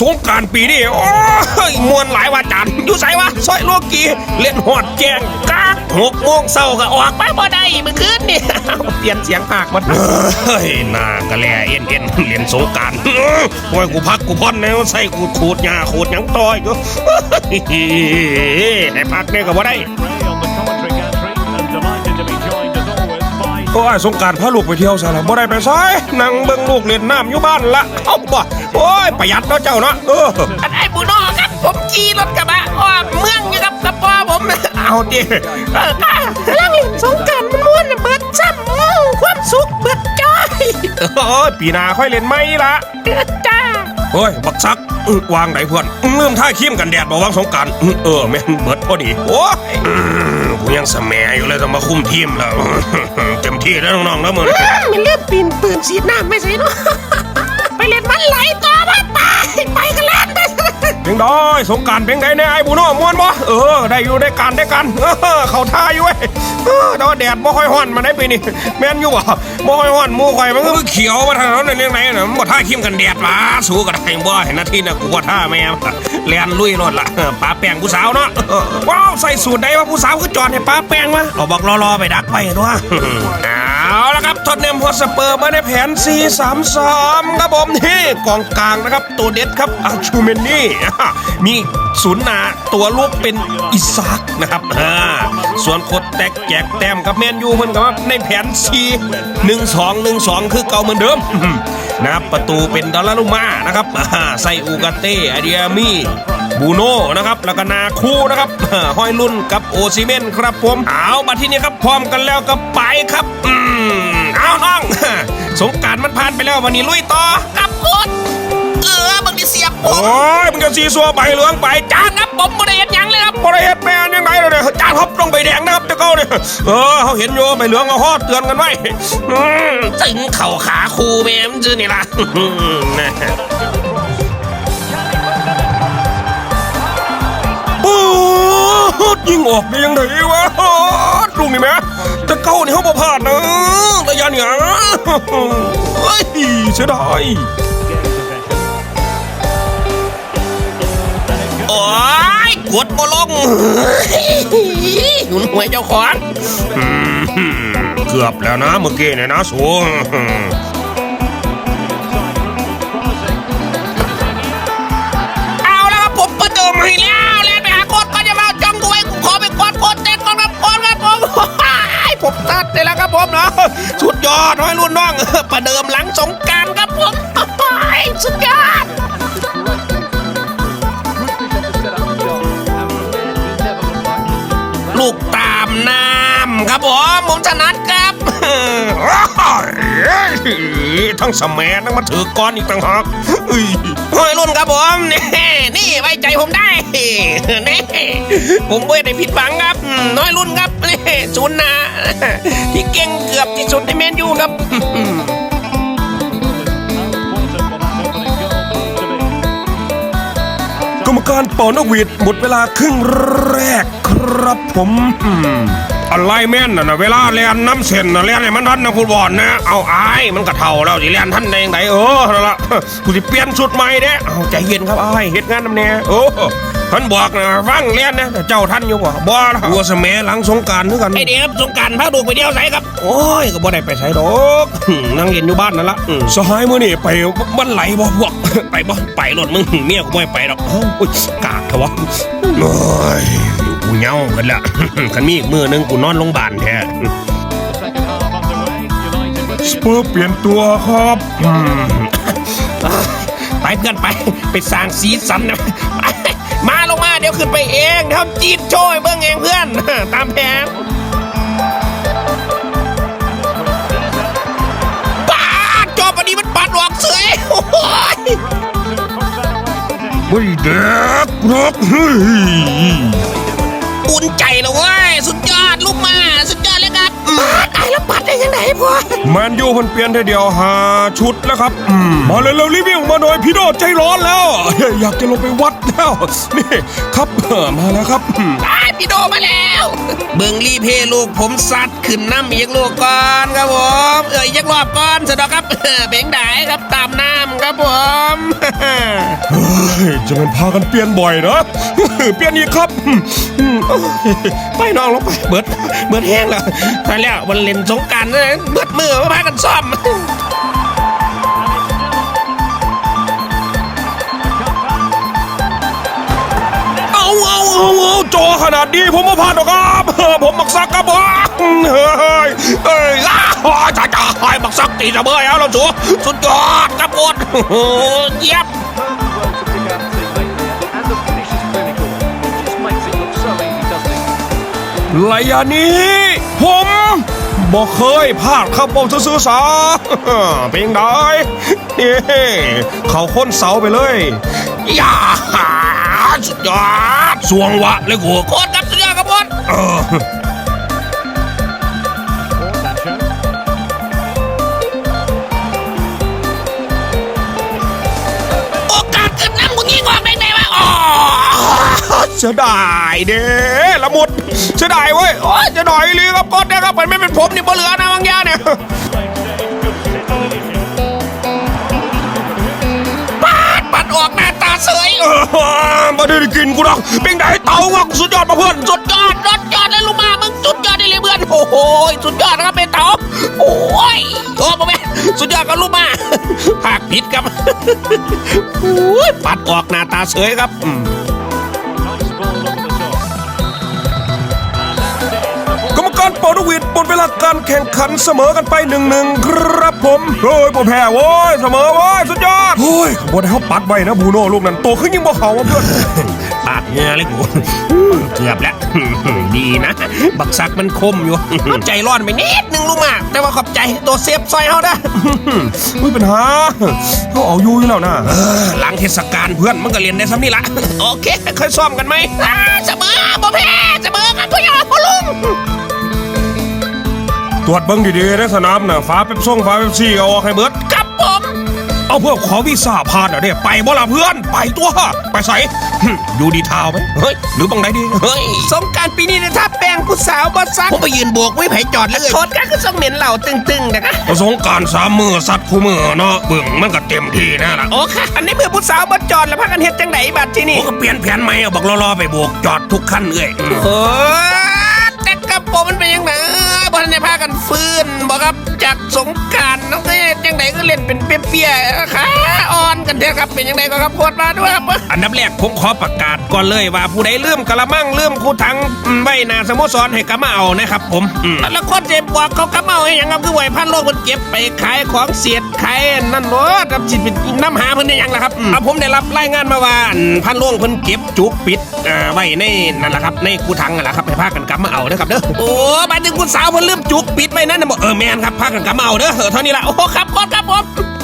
สงการปีนี้โอ้ยมวนหลายว่าจันอยู่ไสวะซอยโลกีเล่นหอดแจงกากหกโมงเช้าก็ออกไปบ่ได้มื่อคืนนี่เปลี่ยนเสียงภาคหมดเฮ้ยหน้ากะแลเอ็นเอ็นเล่นสงกรารโอ้ยกูพักกูพ่อนแนวใส่กูขูดหญ้าขูดหยังต่อยกูให้พักเนี่ยก็บ่ได้ always by โอ้ยสงกรารพาลูกไปเที่ยวซะแล้วบ่ได้ไปไสนั่งเบิ่งลูกเล่นน้ำอยู่บ้านละเอ้าบ่โอ้ยประหยัดเนาะเจ้าเนาะเอออันไอ้บุโน่ครับ ผมขี่รถกระบะออกเมืองอยู่ครับกับพ่อผมเอาดิเออค่ะกำลังเล่นสงกรารมันม่วนน่ะเบิดซ้ำอื้อความสุขเบิดจ้อยโอ้ยปีหน้าค่อยเล่นไหมละเบิดจ้าเฮ้ยบักซักอื้อวางไหนเพื่อนอื้อลืมท่าขี้มกันแดดบอกวางสงกรารเออแม่นเบิดพอดีโอ้ยอืม กูยังสแมอยู่เลยต้องมาคุ้มทีมแล้ว เต็มที่แล้วน้องๆแล้วมึงมันเลือดปีนปืนสีดน้ำไม่ใช่เนาะไปเล่นมันไหลต่อมาไปไปกันแล้ว งดอยสงการเพลงไดเนี่ยไอ้บูโน่ม่วนบ่เออได้อยู่ได้การได้กันเออเขาท่าอยู่เว้ยเออแต่ว่าแดดบ่ค่อยฮ้อนมาได้ปีนี้แม่นอยู่บ่บ่ค่อยฮ้อนหมู่ข่อยมันก็เขียวมาทางนั้นในเรื่องไหนน่ะมันบ่ท่าขี้มกันแดดหวาสู้ก็ได้บ่เห็นหน้าที่น่ะกูก็ท่าแม่แล่นลุยรถล่ะป้าแป้งผู้สาวเนาะว้าวใส่สูตรใดว่าผู้สาวคือจอดให้ป้าแป้งมาเอาบอกรอๆไปดักไปตัวเอา ละครับทอดเนมฮอสเปอร์มาในแผน 4-3-3 ครับผมนี่กองกลางนะครับ ตัวเด็ดครับอาชูเมนนี่มีศูนย์หนาตัวลูกเป็นอิซากนะครับอ่าส่วนโคดแตกแจกแต้มกับแมนยูเหมือนกับว่าในแผน 4 1 2 1 2 คือเก่าเหมือนเดิมนะครับประตูเป็นดอลลารุมานะครับอ่าไซอูกาเต้อาเดียมี บูโน่นะครับแล้วก็นาคูนะครับอ่าห้อยรุ่นกับโอซิเมนครับผมเอามาที่นี่ครับพร้อมกันแล้วก็ไปครับอืมเอาน้อง สงกรารมันผ่านไปแล้ววันนี้ลุยต่อกับโคตรเออบางทีเสียบผโอ้มยมึงจะซีซัวใบเหลืองไปจ้าจ้างครับผมบริเวณยังเลยครับบริเหตุแม่นยังไงเลยเนี่ยจ้าท็อปต้องใบแดงนะครับเจ้าเก้าเนี่ยเออเขาเห็นอยู่ใบเหลืองเอาฮอดเตือนกันไว้อืมถึงเข่าขาคูแม่มนจื้อนี่ล่ะ ดยิงออกได้ยังไงวะลุงนี่แม่จะเก้านี่เขาบ่พาดนะระยะเนี่ยเฮ้ยเสียดายโอ้ยกดบ่ลงหนุนหัวยเจ้าของอืมเกือบแล้วนะเมื่อกี้เนี่ยนะสูเครับผมเนาะสุดยอดน้อยรุ่นน้องประเดิมหลังสงการครับผมสุดยอดลูกตามน้ำครับผมผมชนะครับทั้งสมัยทั้งมาถือก้อนอีกต่างหาก ห้อยรุ่นครับผมนี่นี่ไว้ใจผมได้นี่ผมไม่ได้ผิดหวังครับน้อยรุ่นครับนี่ศูนนาที่เก่งเกือบที่สุดในแมนยูครับกรรมการเป่านกหวีดหมดเวลาครึ่งแรกครับผม อืมอะไรแม่นน่ะนะเวลาเรียนน้ำเส้นน่ะเรียนให้มันทันนะฟุตบอลนะเอาอายมันก็เท่าแล้วสิเรียนทันได้ยังไงเออนั่นละกูสิเปลี่ยนชุดใหม่เด้เอาใจเย็นครับอายเฮ็ดงานนำแน่โอ้ท่านบอกนะฟังเรียนนะแต่เจ้าท่านอยู่บ่บ่ละวัวสมัยหลังสงกรารคือกันไอเดียครับสงกรารพาลูกไปเดียวใส่ครับ โอ้ยก็บ่ได้ไปใส่ดอกอืมนั่งเรียนอยู่บ้านนั่นละอืมสหายมื้อนี่ไปบ้านไหลบ่พวกไปบ่ไปรถมึงเมียกูบ่ให้ไปดอกเอ้าอุ๊ยกากเถอะวะโอ้ย กูเหงากันละคันมีอีกมื้อนึงกูนอนโรงพยาบาลแท้ The second half underway. United with ส the เปอร์เปลี่ยนตัวครับอืมไปเพื่อนไปไปสร้างสีสันนะไปมาลงมาเดี๋ยวขึ้นไปเองทำจีดโชยเบิ้งเองเพื่อน ตามแผนปาดจอปดีมันปัดหลอกเสยโอ้ยไม่เด็กหรอกเฮ้ย แมนยูมันเปลี่ยนทีเดียวหาชุดแล้วครับอืมมาเลยเร็วรีวิวมาหน่อยพี่โดดใจร้อนแล้ว อยากจะลงไปวัดแล้วนี่ครับเออมาแล้วครับอืมตาย พี่โดมาแล้วเบิ่งรีเพย์ลูกผมซัดขึ้นน้ำอีกลูกก่อนครับผมเอ้ยยักรอบก่อนสะดอกครับเบ่งได้ครับตามน้ำครับผมเฮ้ยจะเป็นพากันเปลี่ยนบ่อยนะเปลี่ยนอีกครับไปน้องลงไปเบิดเบิดแห้งแล้วไปแล้ววันเล่นสงการนะเบิดมือมาพากันซ่อม จอขนาดนี้ผมมาผ่านหรอกครับ ผมมักซักครับเฮ้ยเอ้ยอ้าวจ้าจ้าไอ้มักซักตีระเบ้ยเอแล้วสูสุดยอดครับผมโอ้โหเยี่ยมระยะนี้ ผมบอกเคยพลาดครับผมซื้อสาเป็นยังไงนี่เขาค้นเสาไปเลย อย่า สุดยอดสวงวะเลยกูโคตรครับสุดยอดครับโคตรเออโอกาสขึ้นน้ำมึงยิงออกได้ไหมวะอ๋อเสียดายเด้ละมุดเสียดายเว้ยโอ้ยเสียดายอีหลีครับกดนะครับมันไม่เป็นผมนี่บ่เหลือนะบางอย่างเนี่ย อมาได้กินกูหรอกเป็นไงเต่าวักสุดยอดมาเพื่อน สุดยอดสุดยอดเลยลูกมามึงสุดยอดได้เลยเพื่อน โอ้โหสุดยอดนะครับเป็นเตาโอ้ยโอ้โหแม่สุดยอดกับลูกมาหากผิดครับปัดออกหน้าตาเฉยครับ วีดหมดเวลาการแข่งขันเสมอกันไปหนึ่งหนึ่งครับผมเฮ้ยบ่แพ้โว้ยเสมอโว้ยสุดยอดเฮ้ยบนให้เขาปัดไว้นะบูโน่ลูกนั้นโตขึ้นยิ่งบ่เขาวะเพื่อนปาดเหงือเลยกูเกือบแล้ว ดีนะ บักซักมันคมอยู่ใจร้อนไปนิดนึงลูกมาแต่ว่าขอบใจตัวเซฟซอยเฮาได้ไม่เป็นหาเขาเอาอยู่อยู่แล้วนะเออหลังเทศกาลเพื่อนมันก็เรียนได้ซ้ำนี่ละโอเคค่อยซ้อมกันไหมอ่าเสมอบ่แพ้เสมอกันทุกอย่างพ่อลุง ตรวจเบิ้งดีๆในสนามน่ะฟ้าเป๊ปซ่งฟ้าเป๊ปซี่เอาออกให้เบิดครับผม เอาเพื่อขอวีซ่าผ่านอะเด้ไปบ่ล่ะเพื่อน ไปตัว ไปใส่หึอยู่ดีทาวไหมเฮ้ย หรือบังไหนดี เฮ้ย สงกรารปีนี้เนยถ้าแป้งผู้สาวบ่ซักผมไปยืนโบกไว้ไผจอดแล้วโทษก็คือส่งเหม็นเหล่าตึงๆนะคะประสงกรารสามมือสัตว์คู่มือเนาะเบิ่งมันก็เต็มที่นะล่ะโอ้ค่ะ อันนี้เมื่อผู้สาวบ่จอดแล้วพากันเฮ็ดจังไดบัดที่นี่โอ้ก็เปลี่ยนแผนใหม่เอาบักรอๆไปโบกจอดทุกขั้นเอ้ยอืมโอ้ แต่กระโปมมันเป็นยังไงบ่ทันได้พากันฟื้นบ่ครับ จากสงกรารน้องเอ้ยจังไดก็เล่นเป็นเปี้ยๆขาอ่อนกันเถอะครับเป็นยังไงก็ครับโคตรมาด้วยครับอันดับแรกผมขอประกาศก่อนเลยว่าผู้ใดลืมกระมังลืมคู่ถังอืมไว้หนาสโมสรให้กลับมาเอานะครับผมอืมแล้วคนเจ็บบอกเขากำเอาให้หยังครับคือไหวพันโลกมันเก็บไปขายของเสียดขายนั่นเนาะกับสิเป็นน้ำหาเพิ่นได้หยังล่ะครับเอาผมได้รับรายงานมาว่าอันพันโลงเพิ่นเก็บจุกปิดอ่าไว้ในนั่นแหละครับในกูถังนั่นแหละครับให้พากันกลับมาเอาเด้อครับเด้อโอ้หมายถึงคุณสาวเพิ่นลืมจุกปิดไว้นั่นน่ะบอกเออแม่นครับพากันกลับมาเอาเด้อเท่านี้ละโอ้ครับโคตรครับผม